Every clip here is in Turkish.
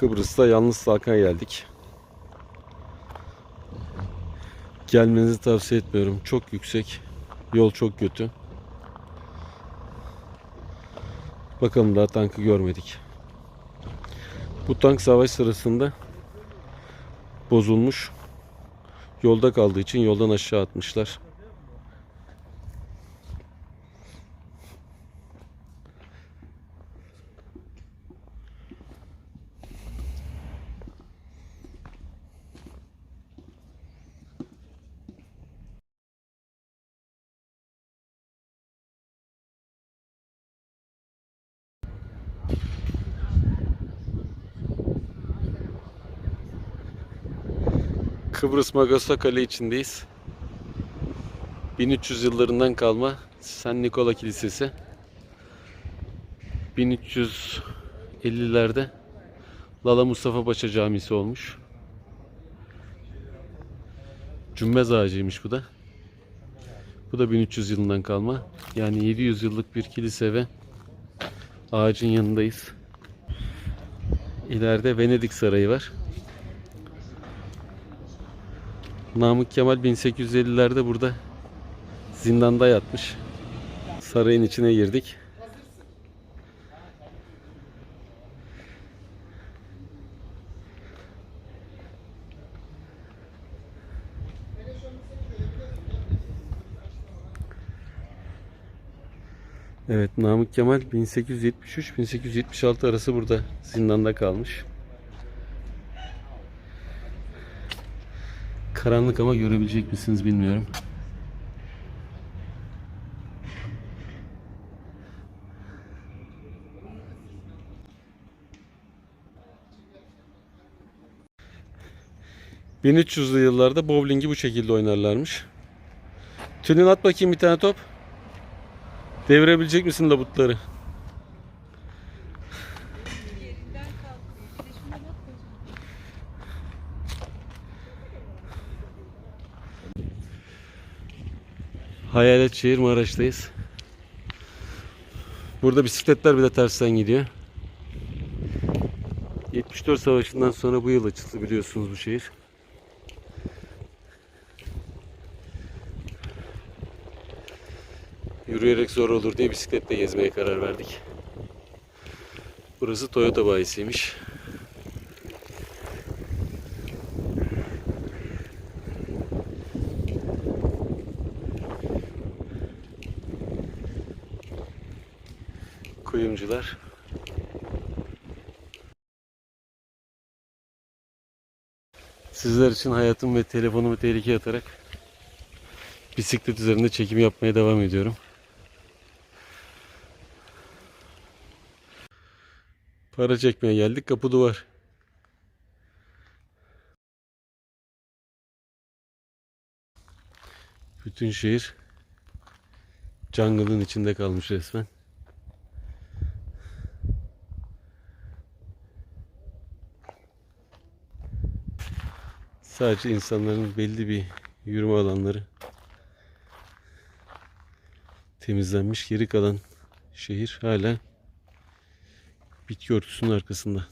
Kıbrıs'ta Yalnız Salk'a geldik. Gelmenizi tavsiye etmiyorum. Çok yüksek. Yol çok kötü. Bakalım daha tankı görmedik. Bu tank savaş sırasında bozulmuş. Yolda kaldığı için yoldan aşağı atmışlar. Kıbrıs Magasa Kale içindeyiz. 1300 yıllarından kalma San Nikola Kilisesi. 1350'lerde Lala Mustafa Paşa Camisi olmuş. Cümbez ağacıymış bu da. Bu da 1300 yılından kalma. Yani 700 yıllık bir kilise ve ağacın yanındayız. İleride Venedik Sarayı var. Namık Kemal 1850'lerde burada zindanda yatmış. Sarayın içine girdik. Evet Namık Kemal 1873-1876 arası burada zindanda kalmış. Karanlık ama görebilecek misiniz bilmiyorum. ...1300'lü yıllarda bowlingi bu şekilde oynarlarmış. Tülin at bakayım bir tane top. Devirebilecek misin labutları? Hayalet şehir Maraş'tayız. Burada bisikletler bile tersten gidiyor. 74 Savaşı'ndan sonra bu yıl açıldı biliyorsunuz bu şehir. Yürüyerek zor olur diye bisikletle gezmeye karar verdik. Burası Toyota bayisiymiş. Kuyumcular. Sizler için hayatımı ve telefonumu tehlikeye atarak bisiklet üzerinde çekim yapmaya devam ediyorum. Para çekmeye geldik. Kapı duvar. Bütün şehir jungle'ın içinde kalmış resmen. Sadece insanların belli bir yürüme alanları temizlenmiş. Geri kalan şehir hala bitki örtüsünün arkasında.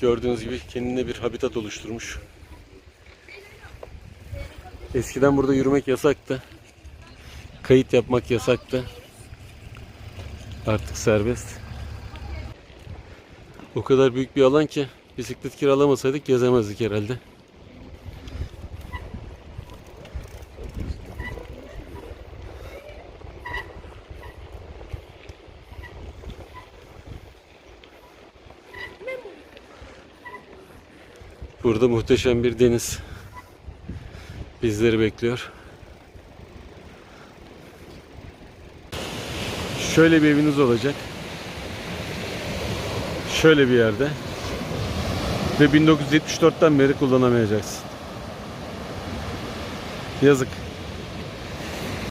Gördüğünüz gibi kendine bir habitat oluşturmuş. Eskiden burada yürümek yasaktı. Kayıt yapmak yasaktı. Artık serbest. O kadar büyük bir alan ki bisiklet kiralamasaydık gezemezdik herhalde. Burada muhteşem bir deniz bizleri bekliyor. Şöyle bir eviniz olacak. Şöyle bir yerde. Ve 1974'ten beri kullanamayacaksın. Yazık.